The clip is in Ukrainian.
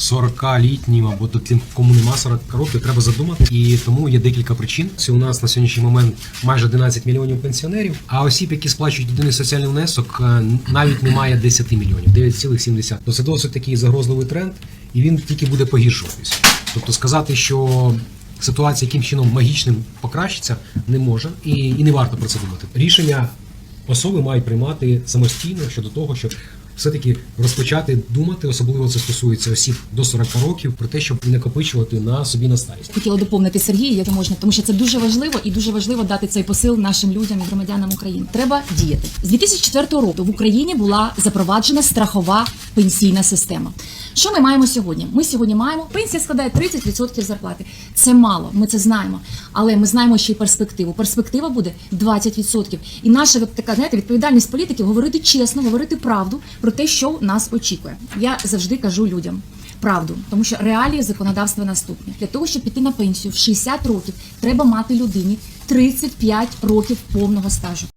40-літнім або тим, кому нема 40 років, треба задумати. І тому є декілька причин. Це у нас на сьогоднішній момент майже 11 мільйонів пенсіонерів, а осіб, які сплачують єдиний соціальний внесок, е, навіть немає 10 мільйонів, 9,7. То це досить такий загрозливий тренд, і він тільки буде погіршуватися. Тобто сказати, що ситуація яким чином магічним покращиться, не може і, і не варто про це думати. Рішення особи мають приймати самостійно щодо того, щоб все-таки розпочати думати, особливо це стосується осіб до 40 років, про те, щоб накопичувати на собі на старість. Хотіла доповнити Сергія, як можна, тому що це дуже важливо і дуже важливо дати цей посил нашим людям і громадянам України. Треба діяти з 2004 року. В Україні була запроваджена страхова пенсійна система. Що ми маємо сьогодні? Ми сьогодні маємо пенсія складає 30% зарплати. Це мало, ми це знаємо. Але ми знаємо ще й перспективу. Перспектива буде 20%. І наша така знаєте, відповідальність політиків говорити чесно, говорити правду про те, що нас очікує. Я завжди кажу людям правду, тому що реалії законодавства наступні. Для того, щоб піти на пенсію в 60 років, треба мати людині 35 років повного стажу.